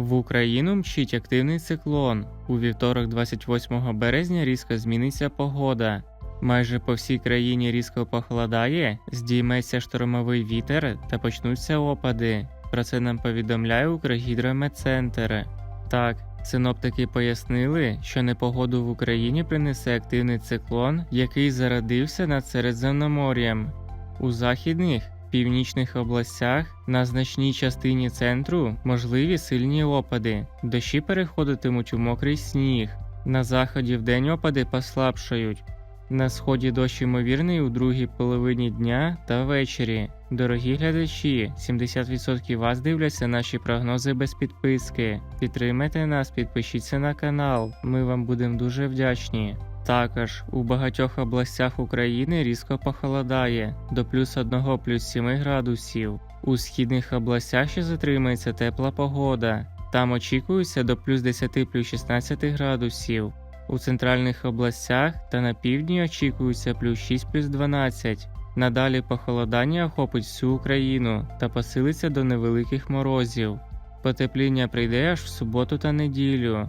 В Україну мчить активний циклон. У вівторок, 28 березня, різко зміниться погода. Майже по всій країні різко похолодає, здійметься штормовий вітер та почнуться опади. Про це нам повідомляє Укргідрометцентр. Так, синоптики пояснили, що непогоду в Україні принесе активний циклон, який зародився над Середземномор'ям. У західних північних областях на значній частині центру можливі сильні опади. Дощі переходитимуть у мокрий сніг. На заході вдень опади послабшають. На сході дощ ймовірний у другій половині дня та ввечері. Дорогі глядачі, 70% вас дивляться наші прогнози без підписки. Підтримайте нас, підпишіться на канал. Ми вам будемо дуже вдячні. Також у багатьох областях України різко похолодає до плюс 1 плюс 7 градусів. У східних областях ще затримається тепла погода. Там очікується до плюс 10 плюс 16 градусів. У центральних областях та на півдні очікується плюс 6 плюс 12. Надалі похолодання охопить всю Україну та посилиться до невеликих морозів. Потепління прийде аж в суботу та неділю.